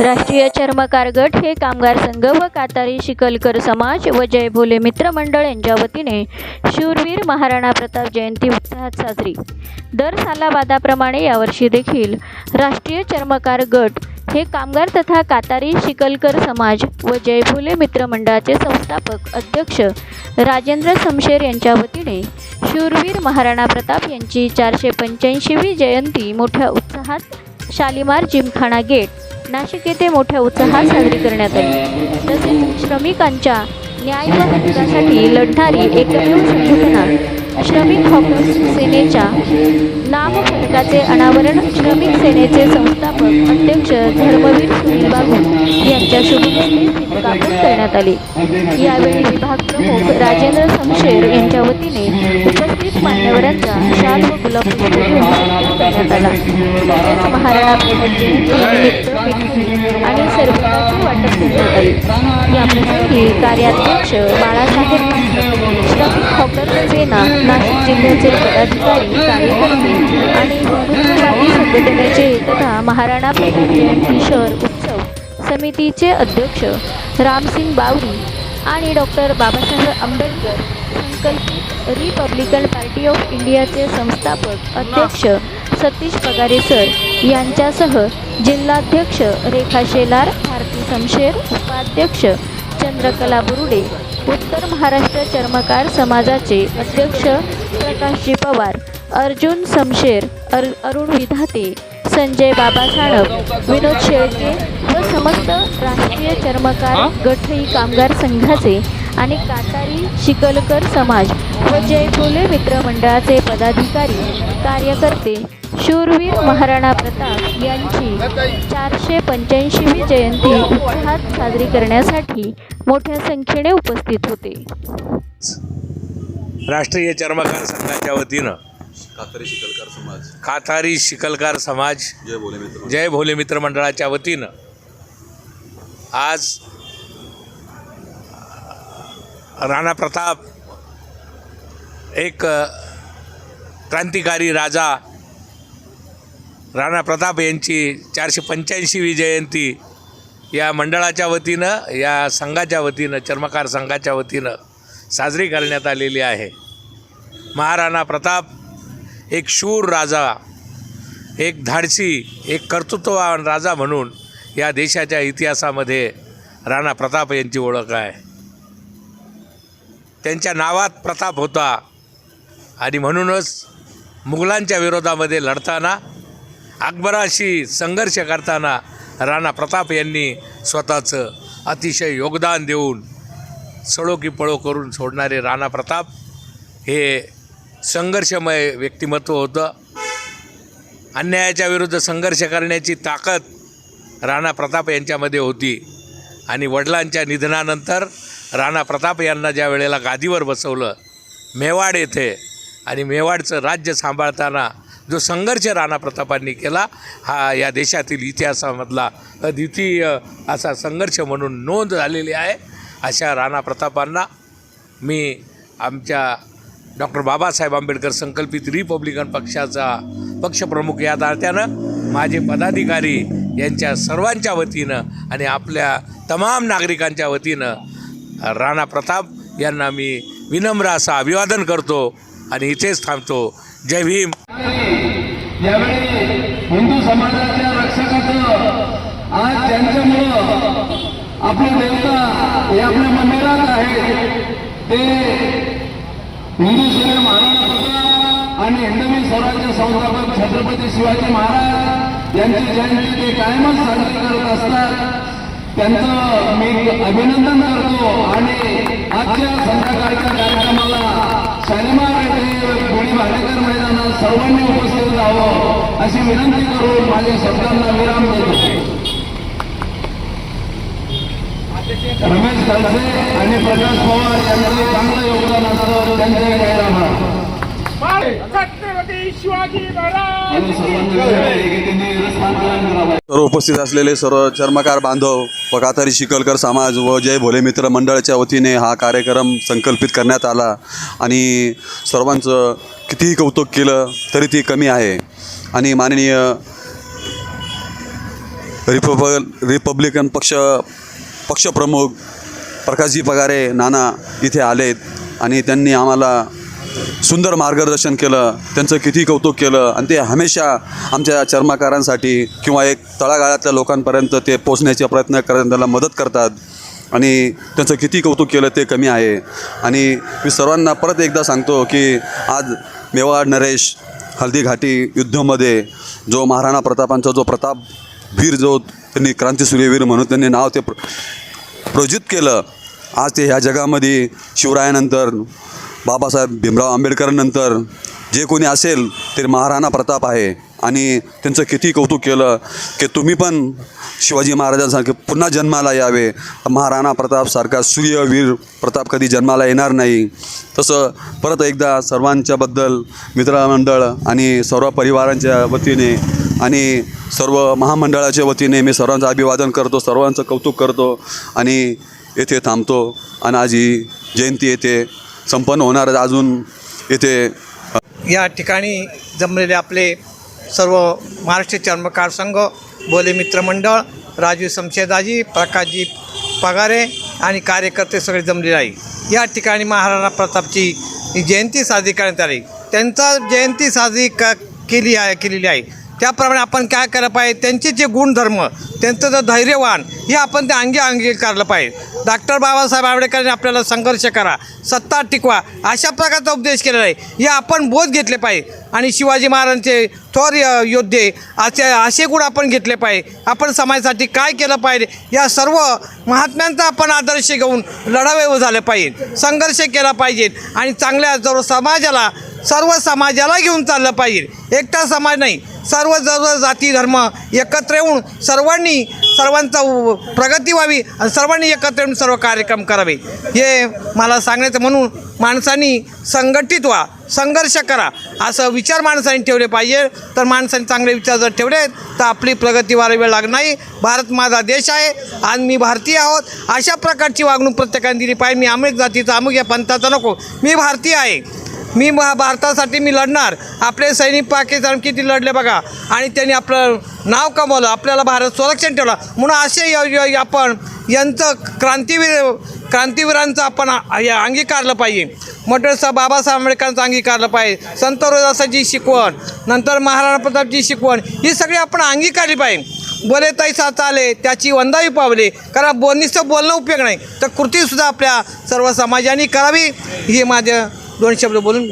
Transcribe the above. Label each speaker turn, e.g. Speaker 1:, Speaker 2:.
Speaker 1: राष्ट्रीय चर्मकार गट हे कामगार संघ व कातारी शिकलकर समाज व जय भोले मित्र मंडळ यांच्या वतीने शूरवीर महाराणा प्रताप जयंती उत्साहात साजरी. दर सालाबादाप्रमाणे यावर्षी देखील राष्ट्रीय चर्मकार गट हे कामगार तथा कातारी शिकलकर समाज व जय भोले मित्र मंडळाचे संस्थापक अध्यक्ष राजेंद्र समशेर यांच्या वतीने शूरवीर महाराणा प्रताप यांची चारशे पंच्याऐंशीवी जयंती मोठ्या उत्साहात शालिमार जिमखाना गेट नाशिक येथे मोठ्या उत्साहात साजरी करण्यात आली. तसेच श्रमिकांच्या न्याय व हक्कासाठी लढणारी एकमेव संघटना श्रमिक हॉकर्स सेनेच्या नामफलकाचे अनावरण श्रमिक सेनेचे संस्थापक अध्यक्ष धर्मवीर सुनील बाबू यांच्या शुभहस्ते करण्यात आले. यावेळी विभाग प्रमुख राजेंद्र समशेर यांच्या वतीने उपस्थित मान्यवरांचा शाल व करण्यात आला. तसेच महाराणा मिठाई आणि सरबताचे वाटप करण्यात आले. कार्याध्यक्ष बाळासाहेब श्रमिक हॉकर सेना नाशिक जिल्ह्याचे पदाधिकारी कार्यकर्ते आणि हिंदुत्ववादी संघटनेचे तथा महाराणा जयंती शहर उत्सव समितीचे अध्यक्ष रामसिंग बावरी आणि डॉक्टर बाबासाहेब आंबेडकर संकल्पित रिपब्लिकन पार्टी ऑफ इंडियाचे संस्थापक अध्यक्ष सतीश पगारे सर यांच्यासह जिल्हाध्यक्ष रेखा शेलार भारती समशेर उपाध्यक्ष चंद्रकला बुरुडे उत्तर महाराष्ट्र चर्मकार समाजाचे अध्यक्ष प्रकाशजी पवार अर्जुन समशेर अर अरुण विधाते संजय बाबा साळप विनोद शेळके व समस्त राष्ट्रीय चर्मकार गठई कामगार संघाचे आणि कातारी शिकलकर समाज व जय फुले मित्र मंडळाचे पदाधिकारी कार्यकर्ते शूरवीर महाराणा प्रताप यांची चारशे पंच्याऐंशीवी जयंती उत्साहात साजरी करण्यासाठी मोठ्या संख्येने उपस्थित होते.
Speaker 2: राष्ट्रीय चर्मकार संघाच्या वतीनं
Speaker 3: कातरी शिकलकार समाज.
Speaker 2: कातारी शिकलकार समाज
Speaker 3: जय बोले मित्र
Speaker 2: जय भोले मित्र मंडळाच्या वतीनं आज राणा प्रताप एक क्रांतिकारी राजा राणा प्रताप यांची चारशे पंच्याऐंशीवी जयंती या मंडळाच्या वतीनं या संघाच्या वतीनं चर्मकार संघाच्या वतीनं साजरी करण्यात आलेली आहे. महाराणा प्रताप एक शूर राजा एक धाडसी एक कर्तृत्ववान राजा म्हणून या देशाच्या इतिहासामध्ये राणा प्रताप यांची ओळख आहे. त्यांच्या नावात प्रताप होता. आणि म्हणूनच मुघलांच्या विरोधामध्ये लढताना अकबराशी संघर्ष करताना राणा प्रताप यांनी स्वतःचं अतिशय योगदान देऊन सळो की पळो करून सोडणारे राणा प्रताप हे संघर्षमय व्यक्तिमत्व होतं. अन्यायाच्या विरुद्ध संघर्ष करण्याची ताकद राणा प्रताप यांच्यामध्ये होती. आणि वडिलांच्या निधनानंतर राणा प्रताप यांना ज्या वेळेला गादीवर बसवलं मेवाड येथे आणि मेवाडचं राज्य सांभाळताना जो संघर्ष राणा प्रतापांनी केला हा या देशातील इतिहासामधला अद्वितीय असा संघर्ष म्हणून नोंद झालेली आहे. अशा राणा प्रतापांना मी आमच्या डॉक्टर बाबासाहेब आंबेडकर संकल्पित रिपब्लिकन पक्षाचा पक्षप्रमुख या नात्यानं माझे पदाधिकारी यांच्या सर्वांच्या वतीनं आणि आपल्या तमाम नागरिकांच्या वतीनं राणा प्रताप यांना मी विनम्र असं अभिवादन करतो आणि इथेच थांबतो. जय भीम.
Speaker 4: यावेळी हिंदू समाजाच्या रक्षकाचं आज त्यांच्यामुळं आपले देवता हे आपल्या मंदिरात आहे. ते हिंदू सेने महाराणा प्रताप आणि हिंदवी स्वराज्य संस्थापक छत्रपती शिवाजी महाराज यांची जयंती ते कायमच साजरी करत असतात. त्यांचं मी अभिनंदन करतो. आणि आजच्या संध्याकाळच्या कार्यक्रमाला शालिमार येथे गोळी भाडेकर मैदानात सर्वांनी उपस्थित राहावं अशी विनंती करून माझ्या शब्दांना विराम देतो. रमेश खडसे आणि प्रकाश पवार यांचं चांगलं योगदान असतं त्यांचे गैराभार
Speaker 5: छत्रपती शिवाजी महाराज
Speaker 3: सर्व उपस्थित असलेले सर्व चर्मकार बांधव पकातारी शिकलकर समाज व जय भोले मित्र मंडळाच्या वतीने हा कार्यक्रम संकल्पित करण्यात आला आणि सर्वांचं कितीही कौतुक केलं तरी ती कमी आहे. आणि माननीय रिपब रिपब्लिकन पक्ष पक्षप्रमुख प्रकाशजी पगारे नाना इथे आलेत आणि त्यांनी आम्हाला सुंदर मार्गदर्शन केलं त्यांचं किती कौतुक केलं आणि ते हमेशा आमच्या चर्माकारांसाठी किंवा एक तळागाळातल्या लोकांपर्यंत ते पोचण्याचा प्रयत्न करत त्यांना मदत करतात. आणि त्यांचं किती कौतुक केलं ते कमी आहे. आणि मी सर्वांना परत एकदा सांगतो की आज मेवाड नरेश हल्दी घाटी युद्धामध्ये जो महाराणा प्रतापांचा जो प्रताप वीर जो त्यांनी क्रांतीसूर्यवीर म्हणून त्यांनी नाव ते प्र प्रोजित केलं आज ते ह्या जगामध्ये शिवरायानंतर बाबासाहेब भीमराव आंबेडकरांनंतर जे कोणी असेल ते महाराणा प्रताप आहे. आणि त्यांचं किती कौतुक केलं की तुम्ही पण शिवाजी महाराजांसारखे पुन्हा जन्माला यावे. महाराणा प्रतापसारखा सूर्यवीर प्रताप कधी जन्माला येणार नाही. तसं परत एकदा सर्वांच्याबद्दल मित्रमंडळ आणि सर्व परिवारांच्या वतीने आणि सर्व महामंडळाच्या वतीने मी सर्वांचं अभिवादन करतो सर्वांचं कौतुक करतो आणि येथे थांबतो. आणि आज ही जयंती येथे संपन्न होणार अजून येथे
Speaker 6: या ठिकाणी जमलेले आपले सर्व महाराष्ट्र चर्मकार संघ बोले मित्रमंडळ राजू शमशेदाजी प्रकाशजी पगारे आणि कार्यकर्ते सगळे जमलेले आहे या ठिकाणी महाराणा प्रतापची जयंती साजरी करण्यात आली. त्यांचा जयंती साजरी क केली आहे केलेली आहे. त्याप्रमाणे आपण काय केलं पाहिजे? त्यांचे जे गुणधर्म त्यांचं जे धैर्यवान हे आपण ते अंगी अंगीकारलं पाहिजे. डॉक्टर बाबासाहेब आंबेडकरांनी आपल्याला संघर्ष करा सत्ता टिकवा अशा प्रकारचा उपदेश केलेला आहे. हे आपण बोध घेतले पाहिजे. आणि शिवाजी महाराजांचे थोर योद्धे असे असे गुण आपण घेतले पाहिजे. आपण समाजासाठी काय केलं पाहिजे? या सर्व महात्म्यांचा आपण आदर्श घेऊन लढावे झाले पाहिजे. संघर्ष केला पाहिजे. आणि चांगल्या जर समाजाला सर्व समाजाला घेऊन चाललं पाहिजे. एकटा समाज नाही. सर्व सर्व जाती धर्म एकत्र येऊन सर्वांनी सर्वांचा प्रगती व्हावी आणि सर्वांनी एकत्र येऊन सर्व कार्यक्रम करावे. हे मला सांगायचं म्हणून माणसांनी संघटित व्हा संघर्ष करा. असं विचार माणसांनी ठेवले पाहिजे. तर माणसांनी चांगले विचार जर ठेवले तर आपली प्रगती वाढावी वेळ लागणार नाही. भारत माझा देश आहे. आज मी भारतीय आहोत. अशा प्रकारची वागणूक प्रत्येकाने दिली पाहिजे. मी अमुक जातीचा अमुक या पंथाचा नको. मी भारतीय आहे. मी भा भारतासाठी मी लढणार. आपले सैनिक पाकिस्तान किती लढले बघा. आणि त्यांनी आपलं नाव कमवलं. आपल्याला भारत संरक्षण ठेवलं. म्हणून असे य- आपण यांचं क्रांतीवीर क्रांतीवीरांचं आपण अंगीकारलं पाहिजे. मोठं स बाबासाहेब आंबेडकरांचं अंगीकारलं पाहिजे. संत रोदासाची शिकवण नंतर महाराणा प्रतापची शिकवण ही सगळी आपण अंगीकारली पाहिजे. बोले तैसा चाले त्याची वंदावी पावले. कारण बोलणीचं बोलणं उपयोग नाही. तर कृतीसुद्धा आपल्या सर्व समाजाने करावी. हे माझ्या ডোনেট সাহেব বলুন।